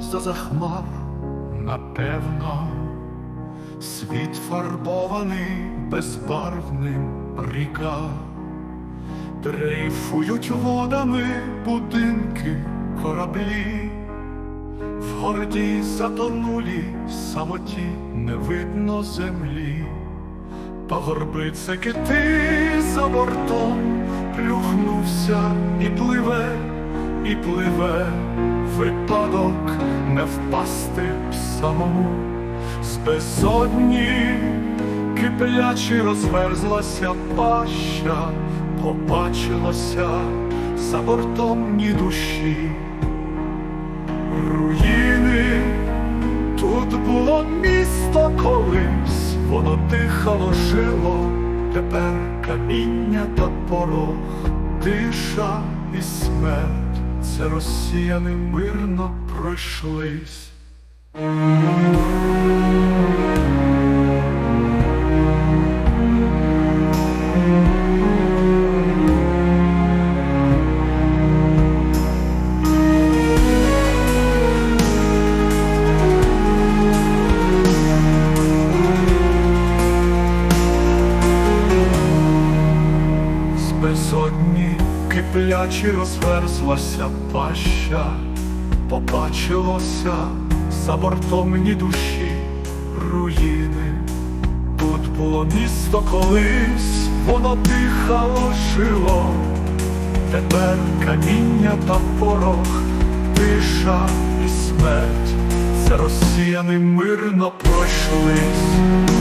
за захмар, напевно, світ фарбований безбарвним ріка, дрейфують водами будинки, кораблі, в гордій затонулі в самоті не видно землі. Пагорби це кити за бортом, плюхнувся і пливе, і пливе, випадок не впасти б самому. З безодні, киплячи розверзлася паща, побачилося за бортом ні душі, руїни. Тут було місто колись, воно дихало, жило, тепер каміння та порог, тиша і смерть, це росіяни мирно пройшлись. Киплячі розверзлася паща, побачилося за бортом ні душі руїни. Тут було місто колись, воно дихало, жило, тепер каміння та порох, тиша і смерть, росіяни мирно пройшлись.